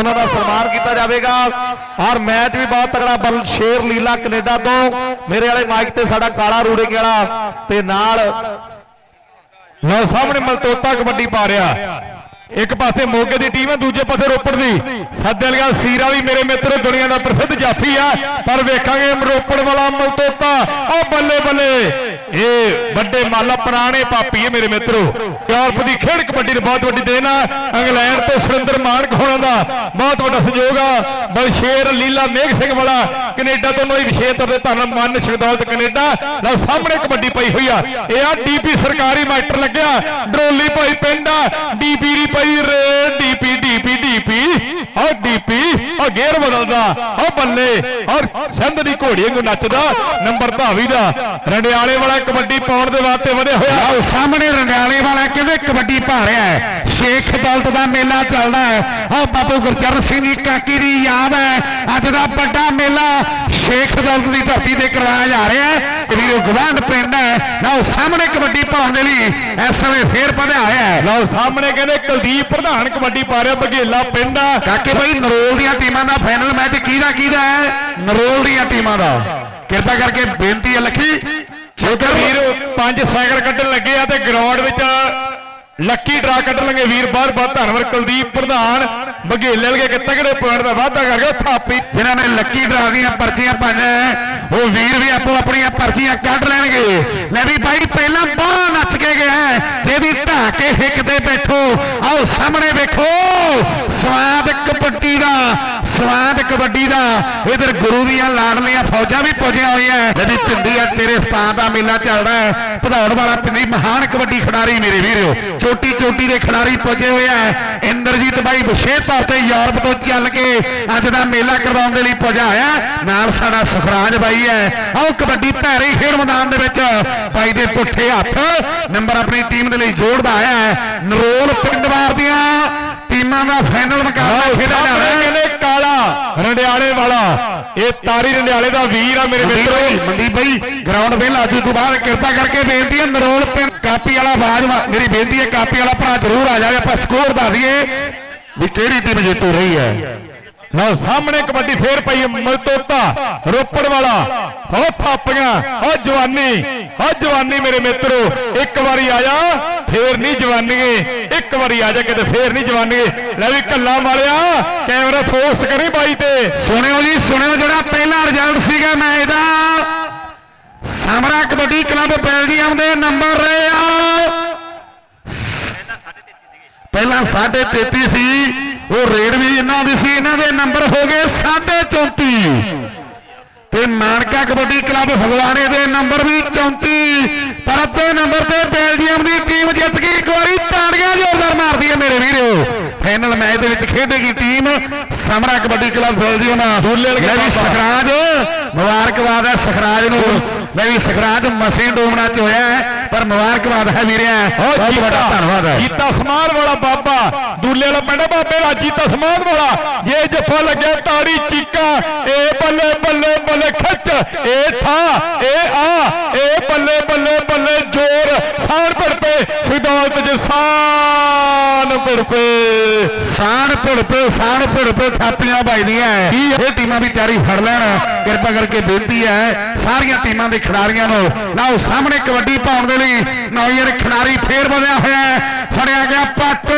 ਉਹਨਾਂ ਦਾ ਸਨਮਾਨ ਕੀਤਾ ਜਾਵੇਗਾ। ਔਰ ਮੈਚ ਵੀ ਬਹੁਤ ਤਗੜਾ ਬਲ ਸ਼ੇਰ ਲੀਲਾ ਕੈਨੇਡਾ ਤੋਂ। ਮੇਰੇ ਵਾਲੇ ਮਾਈਕ ਤੇ ਸਾਡਾ ਕਾਲਾ ਰੂੜੇ ਵਾਲਾ ਤੇ ਨਾਲ ਲਓ ਸਾਹਮਣੇ ਮਲਤੋਤਾ ਕਬੱਡੀ ਪਾ ਰਿਹਾ। ਇੱਕ ਪਾਸੇ ਮੋਗੇ ਦੀ ਟੀਮ ਹੈ, ਦੂਜੇ ਪਾਸੇ ਰੋਪੜ ਦੀ। ਸੱਦੇ ਸੀਰਾ ਵੀ ਮੇਰੇ ਮਿੱਤਰ, ਦੁਨੀਆ ਦਾ ਪ੍ਰਸਿੱਧ ਜਾਫੀ ਆ। ਪਰ ਵੇਖਾਂਗੇ ਰੋਪੜ ਵਾਲਾ ਮਲਤੋਤਾ। ਉਹ ਬੱਲੇ ਬੱਲੇ। ਇਹ ਵੱਡੇ ਮਾਲਾ ਪੁਰਾਣੇ ਪਾਪੀ ਹੈ ਮੇਰੇ ਮਿੱਤਰੋ। ਯੂਰਪ ਦੀ ਖੇਡ ਕਬੱਡੀ ਨੂੰ ਬਹੁਤ ਵੱਡੀ ਦੇਣ ਆ। ਇੰਗਲੈਂਡ ਤੋਂ ਸੁਰਿੰਦਰ ਮਾਨਕ ਹੋਣਾ ਦਾ ਬਹੁਤ ਵੱਡਾ ਸਹਿਯੋਗ ਆ। ਬਲਸ਼ੇਰ, ਲੀਲਾ ਮੇਘ ਸਿੰਘ ਵਾਲਾ ਕੈਨੇਡਾ ਤੋਂ ਕੋਈ ਵਿਸ਼ੇਸ਼ ਤੌਰ ਤੇ ਧੰਨ ਮੰਨ ਸ਼ਗਦੌਲਤ ਕੈਨੇਡਾ। ਲਓ ਸਾਹਮਣੇ ਕਬੱਡੀ ਪਈ ਹੋਈ ਆ। ਇਹ ਆ ਡੀਪੀ ਸਰਕਾਰੀ ਮਾਸਟਰ ਲੱਗਿਆ। ਡਰੋਲੀ ਭਾਈ ਪਿੰਡ ਆ। ਡੀਪੀ ਦੀ ਪਈ ਰੇ ਡੀਪੀ ਡੀਪੀ। ਡੀਪੀ ਆ ਡੀਪੀ ਆ ਗੇਅਰ ਬਦਲਦਾ ਆ ਬੱਲੇ ਔਰ ਸਿੰਧ ਦੀ ਘੋੜੀ ਵਾਂਗੂ ਨੱਚਦਾ, ਨੰਬਰ ਧਾਵੀ ਦਾ। ਰੰਡਿਆਲੇ ਵਾਲਾ ਕਬੱਡੀ ਪਾਉਣ ਦੇ ਵਾਸਤੇ ਵਧਿਆ ਹੋਇਆ। ਆਓ ਸਾਹਮਣੇ ਰੰਡਿਆਲੇ ਵਾਲਾ ਕਿਵੇਂ ਕਬੱਡੀ ਪਾ ਰਿਹਾ ਹੈ। ਸ਼ੇਖ ਦੌਲਤ ਦਾ ਮੇਲਾ ਚੱਲਦਾ ਹੈ। ਆਹ ਬਾਪੂ ਗੁਰਚਰਨ ਸਿੰਘ ਦੀ ਕਾਕੀ ਦੀ ਯਾਦ ਹੈ। ਅੱਜ ਦਾ ਵੱਡਾ ਮੇਲਾ ਸ਼ੇਖ ਦੌਲਤ ਦੀ ਧਰਤੀ ਤੇ ਕਰਵਾਇਆ ਜਾ ਰਿਹਾ ਹੈ ਤੇ ਵੀਰੋ ਗਵਾਂਡ ਪਿੰਡ ਹੈ। ਲਓ ਸਾਹਮਣੇ ਕਬੱਡੀ ਪਾਉਣ ਦੇ ਲਈ ਇਸ ਸਮੇਂ ਫੇਰ ਵਧਿਆ ਹੋਇਆ ਹੈ। ਲਓ ਸਾਹਮਣੇ ਕਹਿੰਦੇ ਕੁਲਦੀਪ ਪ੍ਰਧਾਨ ਕਬੱਡੀ ਪਾ ਰਿਹਾ ਬਘੇਲਾ ਪਿੰਡ ਆ। ਕਾਕੇ ਭਾਈ ਨਰੋਲ ਦੀਆਂ ਟੀਮਾਂ ਦਾ ਫਾਈਨਲ ਮੈਚ ਕਿਹਦਾ ਕਿਹਦਾ ਹੈ? ਨਰੋਲ ਦੀਆਂ ਟੀਮਾਂ ਦਾ। ਕਿਰਪਾ ਕਰਕੇ ਬੇਨਤੀ ਹੈ ਲੱਖੀ। ਜੇਕਰ ਵੀਰ ਪੰਜ ਸਾਈਕਲ ਕੱਢਣ ਲੱਗੇ ਆ ਤੇ ਗਰਾਊਂਡ ਵਿੱਚ ਲੱਕੀ ਡਰਾ ਕੱਢਣ ਲੱਗੇ ਵੀਰ ਬਾਹਰ ਬਾਹਰ ਧੰਨਵਾਦ। ਕੁਲਦੀਪ ਪ੍ਰਧਾਨ ਬਘੇਲੇ ਲਗੇ ਇੱਕ ਤਗੜੇ ਪੁਆਇੰਟ ਦਾ ਵਾਅਦਾ ਕਰ ਗਿਆ ਥਾਪੀ। ਜਿਨ੍ਹਾਂ ਨੇ ਲੱਕੀ ਡਰਾ ਦੀਆਂ ਪਰਚੀਆਂ ਪਾਈਆਂ ਉਹ ਵੀਰ ਵੀ ਆਪੋ ਆਪਣੀਆਂ ਪਰਚੀਆਂ ਕੱਢ ਲੈਣਗੇ। ਲੈ ਵੀ ਬਾਈ, ਪਹਿਲਾਂ ਬਾਹ ਨੱਚ ਕੇ ਗਿਆ ਤੇ ਵੀ ਢਾ ਕੇ ਹਿੱਕ ਤੇ ਬੈਠੋ। ਆਓ ਸਾਹਮਣੇ ਵੇਖੋ, ਸਵਾਦ ਕਬੱਡੀ ਦਾ, ਸਵਾਦ ਕਬੱਡੀ ਦਾ। ਇਧਰ ਗੁਰੂ ਦੀਆਂ ਲਾਡਲੀਆਂ ਫੌਜਾਂ ਵੀ ਪੁੱਜੀਆਂ ਹੋਈਆਂ ਜਿਹੜੀ ਪਿੰਡੀ ਆ, ਤੇਰੇ ਸਥਾਨ ਦਾ ਮੇਲਾ ਚੱਲਦਾ ਹੈ। ਭਦੌੜ ਵਾਲਾ ਪਿੰਡੀ, ਮਹਾਨ ਕਬੱਡੀ ਖਿਡਾਰੀ ਮੇਰੇ ਵੀਰੋ। ਚੋਟੀ ਚੋਟੀ ਦੇ ਖਿਡਾਰੀ ਪੁੱਜੇ ਹੋਏ ਆ। ਇੰਦਰਜੀਤ ਬਾਈ ਵਿਸ਼ੇਸ਼ ਤੌਰ ਤੇ ਯੂਰਪ ਤੋਂ ਚੱਲ ਕੇ ਅੱਜ ਦਾ ਮੇਲਾ ਕਰਵਾਉਣ ਦੇ ਲਈ ਪੁੱਜਾ ਆਇਆ। ਨਾਲ ਸਾਡਾ ਸੁਖਰਾਜ ਬਾਈ ਹੈ। ਆਓ ਕਬੱਡੀ ਭੈਰੀ ਖੇਡ ਮੈਦਾਨ ਦੇ ਵਿੱਚ ਬਾਈ ਦੇ ਪੁੱਠੇ ਹੱਥ ਨੰਬਰ ਆਪਣੀ ਟੀਮ ਦੇ ਲਈ ਜੋੜਦਾ ਆਇਆ ਹੈ। ਨਰੋਲ ਪਿੰਡ ਵਾਰ ਦੀਆਂ ਟੀਮਾਂ ਦਾ ਫਾਈਨਲ ਮੁਕਾਬਲਾ ਖੇਡਿਆ ਜਾ ਰਿਹਾ ਹੈ। ਕਹਿੰਦੇ ਕਾਲਾ ਰੰਡਿਆਲੇ ਵਾਲਾ। ਇਹ ਤਾਰੀ ਰੰਡਿਆਲੇ ਦਾ ਵੀਰ ਆ ਮੇਰੇ ਮਿੱਤਰੋ। ਮਨਦੀਪ ਬਾਈ ਗਰਾਊਂਡ ਵੇਲ। ਆਜੂ ਤੋਂ ਬਾਅਦ ਕਿਰਪਾ ਕਰਕੇ ਬੇਨਤੀ ਹੈ ਨਰੋਲ ਪਿੰਡ ਕਾਪੀ ਵਾਲਾ ਆਵਾਜ਼ ਮੇਰੀ ਬੇਨਤੀ ਹੈ ਕਾਪੀ ਵਾਲਾ ਭਰਾ ਜ਼ਰੂਰ ਆ ਜਾਵੇ। ਆਪਾਂ ਸਕੋਰ ਦੱਸ ਦਈਏ ਵੀ ਕਿਹੜੀ ਟੀਮ ਜਿੱਤੂ ਰਹੀ ਹੈ। ਲਓ ਸਾਹਮਣੇ ਕਬੱਡੀ ਫੇਰ ਪਈ ਹੈ, ਮਲਤੋਤਾ ਰੋਪੜ ਵਾਲਾ ਹੋ ਥਾਪੀਆਂ ਹੋ ਜਵਾਨੀ ਹੋ ਜਵਾਨੀ ਮੇਰੇ ਮਿੱਤਰੋ ਇੱਕ ਵਾਰੀ ਆਇਆ ਫੇਰ ਨਹੀਂ ਜਵਾਨੀਏ ਇੱਕ ਵਾਰੀ ਆ ਜਾ ਕਿਤੇ ਫੇਰ ਨਹੀਂ ਜਵਾਨੀਏ। ਲੈ ਵੀ ਕੱਲਾ ਵਾਲਿਆ ਕੈਮਰਾ ਫੋਕਸ ਕਰੀ ਬਾਈ ਤੇ। ਸੁਣਿਓ ਜੀ ਸੁਣਿਓ ਜਿਹੜਾ ਪਹਿਲਾ ਰਿਜ਼ਲਟ ਸੀਗਾ ਮੈਚ ਦਾ ਸਮਰਾ ਕਬੱਡੀ ਕਲੱਬ ਬੈਲਜੀਅਮ ਦੇ ਨੰਬਰ ਰਹੇ ਆ। ਪਹਿਲਾਂ 33 ਸੀ। ਉਹ ਰੇਡ ਵੀ ਇਹਨਾਂ ਦੀ ਸੀ ਇਹਨਾਂ ਦੇ ਨੰਬਰ ਹੋ ਗਏ 34 ਤੇ ਮਾਨਕਾ ਕਬੱਡੀ ਕਲੱਬ ਫਗਵਾੜੇ ਦੇ ਨੰਬਰ ਵੀ 34 ਪਰ ਅੱਧੇ ਨੰਬਰ ਤੇ ਬੈਲਜੀਅਮ ਦੀ ਟੀਮ ਜਿੱਤ ਗਈ ਇੱਕ ਵਾਰੀ ਤਾੜੀਆਂ ਜ਼ੋਰਦਾਰ ਮਾਰਦੀ ਹੈ ਮੇਰੇ ਵੀਰੋ। ਫਾਈਨਲ ਮੈਚ ਦੇ ਵਿੱਚ ਖੇਡੇਗੀ team Samra kabaddi club Belgium. ਲੈ ਵੀ। ਸਖਰਾਜ ਮੁਬਾਰਕਬਾਦ ਹੈ ਸਖਰਾਜ ਨੂੰ। ਲੈ ਵੀ ਸਖਰਾਜ ਮਸੇ ਡੋਮਣਾ ਚ ਹੋਇਆ ਹੈ। ਪਰ ਮੁਬਾਰਕਬਾਦ ਹੈ ਵੀਰਿਆ ਬਹੁਤ ਵੱਡਾ ਧੰਨਵਾਦ ਹੈ। ਜੀਤਾ ਸਮਾਨ ਵਾਲਾ ਬਾਬਾ ਦੂਲੇ ਵਾਲਾ ਪਿੰਡ ਬਾਬੇ ਦਾ ਜੀਤਾ ਸਮਾਨ ਵਾਲਾ। ਜੇ ਜੱਫਾ ਲੱਗਿਆ ਤਾੜੀ ਚੀਕਾ ਇਹ ਬੱਲੇ ਬੱਲੇ ਬੱਲੇ ਖਿੱਚ ਇਹ ਥਾ ਇਹ ਆ ਇਹ ਬੱਲੇ ਬੱਲੇ ਬੱਲੇ ਜੋਰ। ਸਾਨ ਪੜਪੇ ਸਿਧੌਲਤ ਜਸਾਨ ਪੜਪੇ ਸਾਣ ਭੁੜਪੇ। ਸਾਣ ਭੁੜਪੇ ਥਾਪੀਆਂ ਵੱਜਦੀਆਂ ਹੈ। ਇਹ ਟੀਮਾਂ ਵੀ ਤਿਆਰੀ ਫੜ ਲੈਣ। ਕਿਰਪਾ ਕਰਕੇ ਬੇਨਤੀ ਹੈ ਸਾਰੀਆਂ ਟੀਮਾਂ ਦੇ ਖਿਡਾਰੀਆਂ ਨੂੰ। ਲਓ ਸਾਹਮਣੇ ਕਬੱਡੀ ਪਾਉਣ ਦੇ ਲਈ ਨੌਜਰ ਖਿਡਾਰੀ ਫੇਰ ਵਧਿਆ ਹੋਇਆ ਫੜਿਆ ਗਿਆ ਪੱਟ।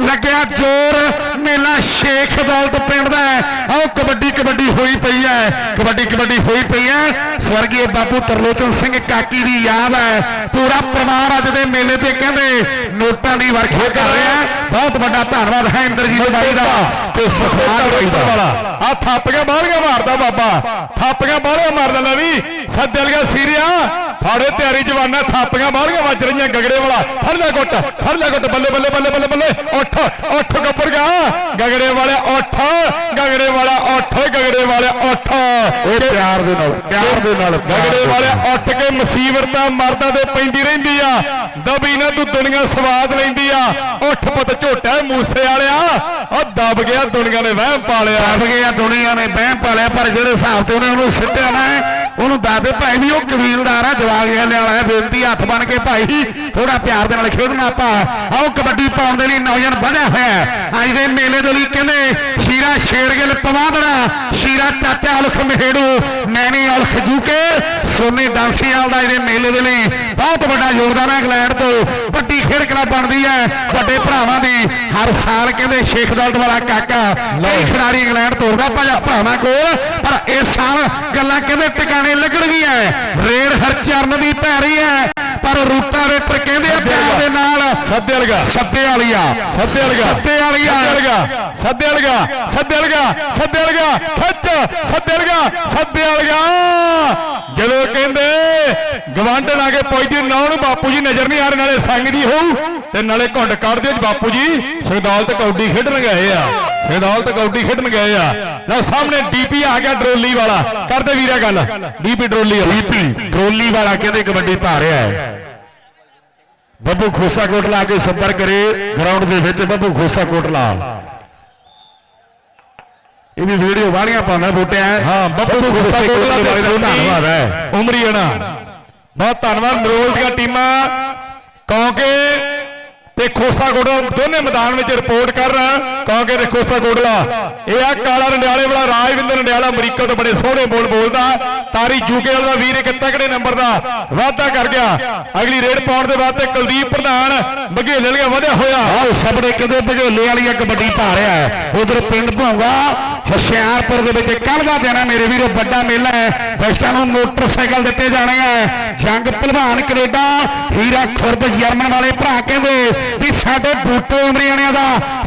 ਲੱਗਿਆ ਜ਼ੋਰ। ਮੇਲਾ ਸ਼ੇਖ ਦੌਲਤ ਪਿੰਡ ਦਾ ਹੈ। ਆਓ ਕਬੱਡੀ ਕਬੱਡੀ ਹੋਈ ਪਈ ਹੈ। ਕਬੱਡੀ ਕਬੱਡੀ ਹੋਈ ਪਈ ਹੈ। ਸਵਰਗੀ ਬਾਪੂ ਤਰਲੋਚਨ ਸਿੰਘ ਕਾਕੀ ਦੀ ਯਾਦ ਹੈ। ਪੂਰਾ ਪਰਿਵਾਰ ਅੱਜ ਦੇ ਮੇਲੇ ਤੇ ਕਹਿੰਦੇ ਨੋਟਾਂ ਦੀ ਵਰਖਾ ਕਰ ਰਿਹਾ ਬਹੁਤ ਵੱਡਾ ਧੰਨਵਾਦ ਹੈ ਇੰਦਰਜੀਤ ਬਾਈ ਦਾ। ਤੇ ਸੁਖਰਾਜ ਬਾਈ ਦਾ। ਵਾਲਾ ਆ ਥਾਪੀਆਂ ਬਾਹਲੀਆਂ ਮਾਰਦਾ ਬਾਬਾ। ਥਾਪੀਆਂ ਬਾਹਲੀਆਂ ਮਾਰਦਾ ਲੈ ਵੀ ਸੱਦਲ ਗਿਆ ਸੀਰੀਆ ਫਾੜੇ ਤਿਆਰੀ ਜਵਾਨਾ ਥਾਪੀਆਂ ਬਾਹਲੀਆਂ ਵੱਜ ਰਹੀਆਂ ਗਗੜੇ ਵਾਲਾ। ਫੜ ਲੈ ਗੁੱਟ ਫੜ ਲੈ ਗੁੱਟ ਬੱਲੇ ਬੱਲੇ ਬੱਲੇ ਬੱਲੇ ਬੱਲੇ। ਉੱਠ ਉੱਠ ਗੱਪਰ ਗਿਆ ਗਗੜੇ ਵਾਲੇ ਉੱਠ ਗਗੜੇ ਵਾਲਾ ਉੱਠ ਗਗੜੇ ਵਾਲੇ ਉੱਠ। ਇਹ ਪਿਆਰ ਦੇ ਨਾਲ ਪਿਆਰ ਦੇ ਨਾਲ ਗਗੜੇ ਵਾਲੇ ਉੱਠ ਕੇ ਮੁਸੀਬਤਾਂ ਮਰਦਾਂ ਦੇ ਪੈਂਦੀ ਰਹਿੰਦੀ ਆ। ਦਬੀ ਨਾ ਤੂੰ ਦੁਨੀਆ ਸਵਾਦ ਲੈਂਦੀ ਆ। ਉੱਠ ਪੁੱਤ ਝੋਟਾ ਮੂਸੇ ਵਾਲਿਆ। ਉਹ ਦਬ ਗਿਆ ਦੁਨੀਆ ਨੇ ਵਹਿਮ ਪਾਲਿਆ। ਦੱਬ ਗਿਆ ਦੁਨੀਆ ਨੇ ਬਹਿਮ ਪਾਲਿਆ ਪਰ ਜਿਹੜੇ ਹਿਸਾਬ ਤੇ ਉਹਨੇ ਉਹਨੂੰ ਸਿੱਟਿਆ ਨਾ ਉਹਨੂੰ ਦੱਸਦੇ ਭਾਈ ਵੀ ਉਹ ਕਬੀਲਦਾਰ ਆ ਜਵਾਗ ਵਾਲੇ ਵਾਲਾ ਹੈ, ਬੇਨਤੀ ਹੱਥ ਬਣ ਕੇ ਭਾਈ ਥੋੜਾ ਪਿਆਰ ਦੇ ਨਾਲ ਖੇਡਣਾ ਆਪਾਂ। ਆਓ ਕਬੱਡੀ ਪਾਉਣ ਦੇ ਲਈ ਨੌਜਵਾਨ ਵਧਿਆ ਹੋਇਆ ਹੈ। ਅੱਜ ਦੇ ਮੇਲੇ ਦੇ ਲਈ ਕਹਿੰਦੇ, ਸ਼ੀਰਾ ਸ਼ੇਰਗਿੱਲ ਪਵਾਦੜਾ ਸ਼ੀਰਾ ਚਾਚਾ ਅਲਖ ਮਹੇੜੂ, ਨੈਣੀ ਅਲਖ ਜੂਕੇ, ਸੋਨੇ ਡਾਂਸੀਆਲ ਦਾ ਇਹਦੇ ਮੇਲੇ ਦੇ ਲਈ ਬਹੁਤ ਵੱਡਾ ਯੋਗਦਾਨ ਹੈ ਇੰਗਲੈਂਡ ਤੋਂ। ਵੱਡੀ ਖੇਡ ਕਲੱਬ ਬਣਦੀ ਹੈ, ਵੱਡੇ ਭਰਾਵਾਂ ਦੀ। ਹਰ ਸਾਲ ਕਹਿੰਦੇ ਸ਼ੇਖ ਦੌਲਤ ਵਾਲਾ ਕਾਕਾ, ਕਈ ਖਿਡਾਰੀ ਇੰਗਲੈਂਡ ਤੋਰਦਾ ਭਾਜਾ ਭਰਾਵਾਂ ਕੋਲ। ਪਰ ਇਸ ਸਾਲ ਗੱਲਾਂ ਕਹਿੰਦੇ ਟਿਕਾ ਟਿਕਾਣੇ ਲੱਗਣਗੀਆਂ ਰੇਡ ਹਰਚਰਨ ਦੀ ਪੈ ਰਹੀ ਹੈ ਪਰ ਰੂਟਾਵੇਟਰ ਕਹਿੰਦੇ ਆ ਪਿਆਰ ਦੇ ਨਾਲ। ਸੱਦੇ ਲਗਾ ਸੱਤੇ ਵਾਲੀਆ। ਸੱਦੇ ਲਗਾ ਸੱਤੇ ਵਾਲੀਆ। ਸੱਦੇ ਲਗਾ ਸੱਦੇ ਲਗਾ ਸੱਦੇ ਲਗਾ ਸੱਦੇ ਲਗਾ ਖੱਚ। ਸੱਦੇ ਲਗਾ ਸੱਦੇ ਲਗਾ ਜਦੋਂ ਕਹਿੰਦੇ ਗਵਾਂਢਣ ਆ ਕੇ ਪੁੱਛਦੀ ਨਾ ਨੂੰ ਬਾਪੂ ਜੀ ਨਜ਼ਰ ਨਹੀਂ ਆ ਰਹੇ ਨਾਲੇ ਸੰਗ ਦੀ ਹੋਊ। ਤੇ ਨਾਲੇ ਘੁੰਡ ਕੱਢਦੇ ਬਾਪੂ ਜੀ। ਸ਼ਗਦੌਲਤ ਕੌਡੀ ਖੇਡਣ ਗਏ ਆ। ਸ਼ਗਦੌਲਤ ਕੌਡੀ ਖੇਡਣ ਗਏ ਆ। ਲਓ ਸਾਹਮਣੇ ਡੀਪੀ ਆ ਗਿਆ ਡਰੋਲੀ ਵਾਲਾ। ਕਰਦੇ ਵੀਰਾ ਗੱਲ। ਡੀਪੀ ਡਰੋਲੀ ਵਾਲਾ। ਡੀਪੀ ਟਰੋਲੀ ਵਾਲਾ ਕਹਿੰਦੇ ਕਬੱਡੀ ਪਾ ਰਿਹਾ ਹੈ। ਬੱਬੂ ਖੋਸਾ ਕੋਟਲਾ ਕੇ ਸੰਪਰਕ ਕਰੇ। ਗਰਾਊਂਡ ਦੇ ਵਿੱਚ ਬੱਬੂ ਖੋਸਾ ਕੋਟਲਾ ਇਹ ਵੀ ਵੀਡੀਓ ਵਾਲੀਆਂ ਪਾਉਂਦਾ ਬੂਟਿਆ ਹਾਂ। ਬੱਬੂ ਖੋਸਾ ਕੋਟਲਾ ਦੇ ਧੰਨਵਾਦ ਹੈ। ਉਮਰੀਆਣਾ ਬਹੁਤ ਧੰਨਵਾਦ ਨਰੋਲ ਦੀਆਂ ਟੀਮਾਂ। ਕਿਉਂਕਿ ਤੇ ਖੋਸਾ ਕੋਟਲਾ ਦੋਨੇ ਮੈਦਾਨ ਵਿੱਚ ਰਿਪੋਰਟ ਕਰ ਰਹਾ ਕਿਉਂਕਿ ਤੇ ਖੋਸਾ ਕੋਟਲਾ ਇਹ ਆ ਕਾਲਾ ਰੰਡਿਆਲੇ ਵਾਲਾ, ਰਾਜਵਿੰਦਰ ਰੰਡਿਆਲਾ ਅਮਰੀਕਾ ਤੋਂ ਬੜੇ ਸੋਹਣੇ ਬੋਲ ਬੋਲਦਾ ਤਾਰੀ ਜੂਕੇ ਵਾਲਾ ਵੀਰ ਇੱਕ ਤਕੜੇ ਨੰਬਰ ਦਾ ਵਾਅਦਾ ਕਰ ਗਿਆ। ਅਗਲੀ ਰੇਡ ਪਾਉਣ ਦੇ ਬਾਅਦ ਤੇ ਕੁਲਦੀਪ ਪ੍ਰਧਾਨ ਬਘੇਲੇ ਵਾਲੀਆ ਵਧਿਆ ਹੋਇਆ। ਆਹ ਸਾਹਮਣੇ ਕਹਿੰਦੇ ਭਜੋਲੇ ਵਾਲੀ ਇੱਕ ਕਬੱਡੀ ਪਾ ਰਿਹਾ ਹੈ ਉਧਰ ਪਿੰਡ ਭੌਂਗਾ ਹੁਸ਼ਿਆਰਪੁਰ ਦੇ ਵਿੱਚ ਕੱਲ ਦਾ ਦਿਨ ਹੈ ਮੇਰੇ ਵੀਰੋ ਵੱਡਾ ਮੇਲਾ ਹੈ। ਫੈਸਟਾਂ ਨੂੰ ਮੋਟਰਸਾਈਕਲ ਦਿੱਤੇ ਜਾਣੇ ਆ। ਜੰਗ ਭਲਵਾਨ ਕੈਨੇਡਾ ਹੀਰਾ ਖੁਰਦ ਜਰਮਨ ਵਾਲੇ ਭਰਾ ਕਹਿੰਦੇ ਵੀ ਸਾਡੇ ਬੂਟੇ ਉਮਰੀਆਣਿਆਂ ਦਾ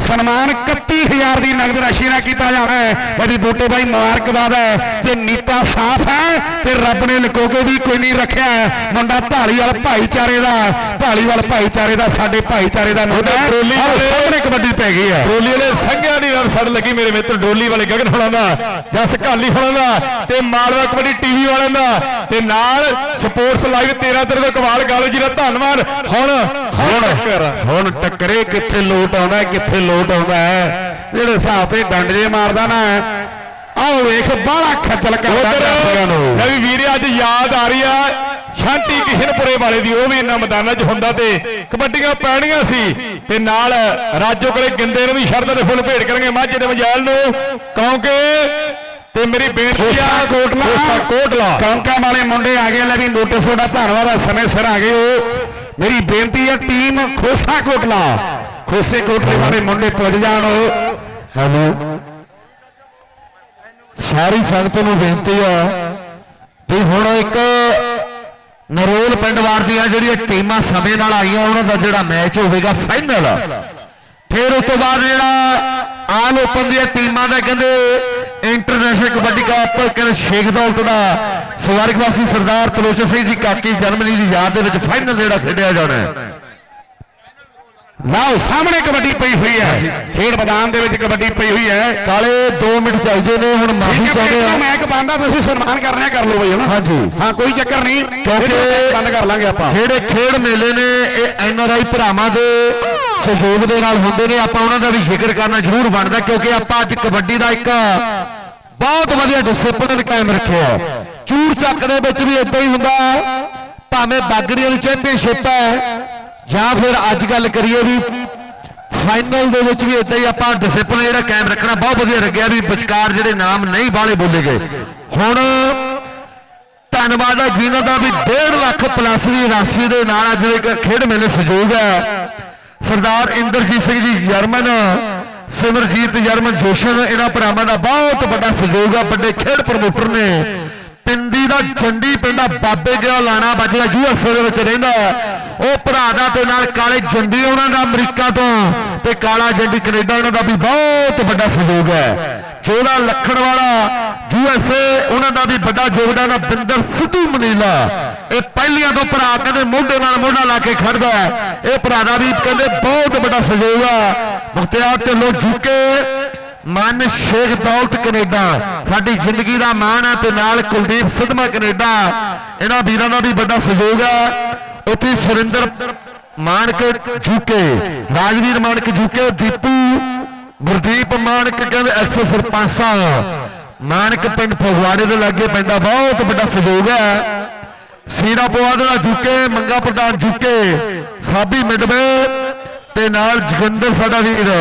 ਸਨਮਾਨ 31000 ਦੀ ਨਗਦ ਰਾਸ਼ੀ ਨਾਲ ਕੀਤਾ ਜਾਣਾ ਹੈ। ਇਹਦੀ ਬੂਟੇ ਬਾਈ ਮੁਬਾਰਕਬਾਦ ਹੈ। ਤੇ ਨੀਤਾ ਸਾਫ਼ ਹੈ ਤੇ ਰੱਬ ਨੇ ਲੁਕੋ ਕੇ ਵੀ ਕੋਈ ਨਹੀਂ ਰੱਖਿਆ ਹੈ। ਮੁੰਡਾ ਢਾਲੀਵਾਲ ਭਾਈਚਾਰੇ ਦਾ ਢਾਲੀਵਾਲ ਭਾਈਚਾਰੇ ਦਾ ਸਾਡੇ ਭਾਈਚਾਰੇ ਦਾ ਹੈ। ਵਾਲੇ- ਸਾਹਮਣੇ ਕਬੱਡੀ ਪੈ ਗਈ ਹੈ। ਡੋਲੀ ਵਾਲੇ ਸੰਘਿਆਂ ਨਾਲ ਸੜ ਲੱਗੀ ਮੇਰੇ ਮਿੱਤਰ ਡੋਲੀ ਵਾਲੇ ਗਗਨ ਹੋਣਾ ਦਾ ਜਸ ਘਾਲੀ ਹੋਣਾ ਦਾ ਤੇ ਮਾਲਵਾ ਕਬੱਡੀ ਟੀਵੀ ਵਾਲਿਆਂ ਦਾ ਤੇ ਨਾਲ ਸਪੋਰਟਸ ਲਾਈਵ 13 ਤੇਰੇ ਦਾ ਕਮਾਲ ਗਾਲੋ ਜੀ ਦਾ ਧੰਨਵਾਦ। ਹੁਣ ਹੁਣ ਹੁਣ ਟੱਕਰੇ ਕਿੱਥੇ ਲੋਟ ਆਉਂਦਾ ਹੈ, ਕਿੱਥੇ ਲੋਟ ਆਉਂਦਾ ਹੈ? ਜਿਹੜੇ ਹਿਸਾਬ ਤੇ ਡੰਡ ਜੇ ਮਾਰਦਾ ਨਾ ਆਹ ਵੇਖ ਬਾਹਲਾ ਖੱਜਲ ਕਰਦਾ ਦਰਸ਼ਕਾਂ ਨੂੰ। ਵੀ ਵੀਰੇ ਅੱਜ ਯਾਦ ਆ ਰਹੀ ਆ ਸ਼ਾਂਤੀ ਕਿਸ਼ਨਪੁਰੇ ਵਾਲੇ ਦੀ ਉਹ ਵੀ ਇਹਨਾਂ ਮੈਦਾਨਾਂ 'ਚ ਹੁੰਦਾ ਤੇ ਕਬੱਡੀਆਂ ਪੈਣੀਆਂ ਸੀ। ਤੇ ਨਾਲ ਰਾਜੋ ਕੋਲੇ ਗਿੰਦੇ ਨੂੰ ਵੀ ਸ਼ਰਧਾ ਦੇ ਫੁੱਲ ਭੇਟ ਕਰਾਂਗੇ ਮਾਝੇ ਦੇ ਮਜਾਲ ਨੂੰ। ਕਿਉਂਕਿ ਤੇ ਮੇਰੀ ਬੇਨਤੀ ਆ ਕੋਟਲਾ। ਕੋਟਲਾ। ਕੌਂਕਾਂ ਵਾਲੇ ਮੁੰਡੇ ਆ ਗਏ ਲੈ ਵੀ ਨੋਟਿਸ ਤੁਹਾਡਾ ਧੰਨਵਾਦ ਹੈ ਸਮੇਂ ਸਿਰ ਆ ਗਏ ਹੋ ਮੇਰੀ ਬੇਨਤੀ ਹੈ ਟੀਮ ਖੋਸਾ ਕੋਟਲਾ। ਖੋਸੇ ਕੋਟਲੇ ਵਾਲੇ ਮੁੰਡੇ ਪੁੱਜ ਜਾਣ ਹੈਲੋ। ਸਾਰੀ ਸੰਗਤ ਨੂੰ ਬੇਨਤੀ ਆ ਵੀ ਹੁਣ ਇੱਕ ਨਰੋਲ ਪਿੰਡ ਵਾਰ ਦੀਆਂ ਜਿਹੜੀਆਂ ਟੀਮਾਂ ਸਮੇਂ ਨਾਲ ਆਈਆਂ, ਉਹਨਾਂ ਦਾ ਜਿਹੜਾ ਮੈਚ ਹੋਵੇਗਾ ਫਾਈਨਲ ਫਿਰ ਉਸ ਤੋਂ ਬਾਅਦ ਜਿਹੜਾ ਆਲ ਓਪਨ ਦੀਆਂ ਟੀਮਾਂ ਦਾ ਕਹਿੰਦੇ ਇੰਟਰਨੈਸ਼ਨਲ ਕਬੱਡੀ ਕੱਪ ਕਹਿੰਦੇ ਸ਼ੇਖ ਦੌਲਤ ਦਾ ਸਵਰਗਵਾਸੀ ਸਰਦਾਰ ਤਲੋਚਨ ਸਿੰਘ ਜੀ ਕਾਕੀ ਜਨਮਨੀ ਦੀ ਯਾਦ ਦੇ ਵਿੱਚ ਫਾਈਨਲ ਜਿਹੜਾ ਖੇਡਿਆ ਜਾਣਾ ਹੈ। ਲਓ ਸਾਹਮਣੇ ਕਬੱਡੀ ਪਈ ਹੋਈ ਹੈ। ਖੇਡ ਮੈਦਾਨ ਦੇ ਵਿੱਚ ਕਬੱਡੀ ਪਈ ਹੋਈ ਹੈ। ਕਾਲੇ 2 ਮਿੰਟ ਚਾਹੀਦੇ ਨੇ ਹੁਣ ਮਾਫੀ ਚਾਹੁੰਦੇ ਆ। ਮੈਚ ਬੰਦਾ ਤੁਸੀਂ ਸਨਮਾਨ ਕਰਨਾ ਕਰ ਲਓ ਬਈ ਹਨਾ? ਹਾਂਜੀ। ਹਾਂ ਕੋਈ ਚੱਕਰ ਨਹੀਂ। ਕਿਉਂਕਿ ਬੰਦ ਕਰ ਲਾਂਗੇ ਆਪਾਂ। ਜਿਹੜੇ ਖੇਡ ਮੇਲੇ ਨੇ ਇਹ ਐਨ ਆਰ ਆਈ ਭਰਾਵਾਂ ਦੇ ਸਹਿਯੋਗ ਦੇ ਨਾਲ ਹੁੰਦੇ ਨੇ ਆਪਾਂ ਉਹਨਾਂ ਦਾ ਵੀ ਜ਼ਿਕਰ ਕਰਨਾ ਜ਼ਰੂਰ ਬਣਦਾ ਕਿਉਂਕਿ ਆਪਾਂ ਅੱਜ ਕਬੱਡੀ ਦਾ ਇੱਕ ਬਹੁਤ ਵਧੀਆ ਡਿਸਪਲਿਨ ਕਾਇਮ ਰੱਖਿਆ ਹੈ। ਚੂਰ ਚੱਕ ਦੇ ਵਿੱਚ ਵੀ ਇਦਾਂ ਹੀ ਹੁੰਦਾ ਭਾਵੇਂ ਬਾਗੜੀ ਵਾਲੀ ਚੈਂਪੀਅਨਸ਼ਿਪ ਹੈ ਜਾਂ ਫਿਰ ਅੱਜ ਗੱਲ ਕਰੀਏ ਵੀ ਫਾਈਨਲ ਦੇ ਵਿੱਚ ਵੀ ਇਦਾਂ ਹੀ ਆਪਾਂ ਡਿਸਪਲਿਨ ਜਿਹੜਾ ਕਾਇਮ ਰੱਖਣਾ, ਬਹੁਤ ਵਧੀਆ ਲੱਗਿਆ ਵੀ ਵਿਚਕਾਰ ਜਿਹੜੇ ਨਾਮ ਨਹੀਂ ਬਾਲੇ ਬੋਲੇ ਗਏ। ਹੁਣ ਧੰਨਵਾਦ ਹੈ ਜਿਨ੍ਹਾਂ ਦਾ ਵੀ 1.5 ਲੱਖ ਪਲੱਸ ਦੀ ਰਾਸ਼ੀ ਦੇ ਨਾਲ ਅੱਜ ਦੇ ਇੱਕ ਖੇਡ ਮੇਲੇ ਸਹਿਯੋਗ ਹੈ ਸਰਦਾਰ ਇੰਦਰਜੀਤ ਸਿੰਘ ਜੀ ਜਰਮਨ, ਸਿਮਰਜੀਤ ਜਰਮਨ ਜੋਸ਼ਨ ਇਹਨਾਂ ਭਰਾਵਾਂ ਦਾ ਬਹੁਤ ਵੱਡਾ ਸਹਿਯੋਗ ਆ, ਵੱਡੇ ਖੇਡ ਪ੍ਰਮੋਟਰ ਨੇ। ਪਿੰਡੀ ਦਾ ਚੰਡੀ ਪਿੰਡਾ ਬਾਬੇ ਗਿਆ ਲਾਣਾ ਬਜਲਾ ਯੂਐਸਏ ਦੇ ਵਿੱਚ ਰਹਿੰਦਾ ਉਹ ਭਰਾ ਦਾ ਤੇ ਨਾਲ ਕਾਲੇ ਜੰਡੀ ਉਹਨਾਂ ਦਾ ਅਮਰੀਕਾ ਤੋਂ, ਤੇ ਕਾਲਾ ਜੰਡੀ ਕੈਨੇਡਾ ਉਹਨਾਂ ਦਾ ਵੀ ਬਹੁਤ ਵੱਡਾ ਸਹਿਯੋਗ ਹੈ। 14 ਲੱਖਣ ਵਾਲਾ ਯੂਐਸਏ ਉਹਨਾਂ ਦਾ ਵੀ ਵੱਡਾ ਯੋਗਦਾਨ ਹੈ ਬਿੰਦਰ ਸਿੱਧੂ ਮਨੀਲਾ। ਇਹ ਪਹਿਲੀਆਂ ਤੋਂ ਭਰਾ ਕਹਿੰਦੇ ਮੋਢੇ ਨਾਲ ਮੋਢਾ ਲਾ ਕੇ ਖੜਦਾ ਹੈ। ਇਹ ਭਰਾ ਦਾ ਵੀ ਕਹਿੰਦੇ ਬਹੁਤ ਵੱਡਾ ਸਹਿਯੋਗ ਹੈ ਮੁਖਤਿਆਰ ਢਿੱਲੋਂ ਜੁਕੇ ਮਨ ਸ਼ੇਖ ਦੌਲਤ ਕੈਨੇਡਾ। ਸਾਡੀ ਜ਼ਿੰਦਗੀ ਦਾ ਮਾਣ ਹੈ ਤੇ ਨਾਲ ਕੁਲਦੀਪ ਸਿੱਧਮਾ ਕੈਨੇਡਾ। ਇਹਨਾਂ ਵੀਰਾਂ ਦਾ ਵੀ ਵੱਡਾ ਸਹਿਯੋਗ ਹੈ ਉੱਥੇ ਸੁਰਿੰਦਰ ਮਾਨਕ ਜੂਕੇ, ਰਾਜਵੀਰ ਮਾਨਕ ਜੂਕੇ, ਦੀਪੂ, ਗੁਰਦੀਪ ਮਾਨਕ ਕਹਿੰਦੇ ਐਕਸ ਸਰਪੰਚ ਮਾਨਕ ਪਿੰਡ ਫਗਵਾੜੇ ਦੇ ਲਾਗੇ ਪੈਂਦਾ ਬਹੁਤ ਵੱਡਾ ਸਹਿਯੋਗ ਹੈ ਸੀਰਾ ਪਵਾਦ ਦਾ ਜੁਕੇ, ਮੰਗਾ ਪ੍ਰਧਾਨ ਜੁਕੇ, ਸਾਬੀ ਮਿਡਵੇ ਤੇ ਨਾਲ ਜਗਿੰਦਰ ਸਾਡਾ ਵੀਰ।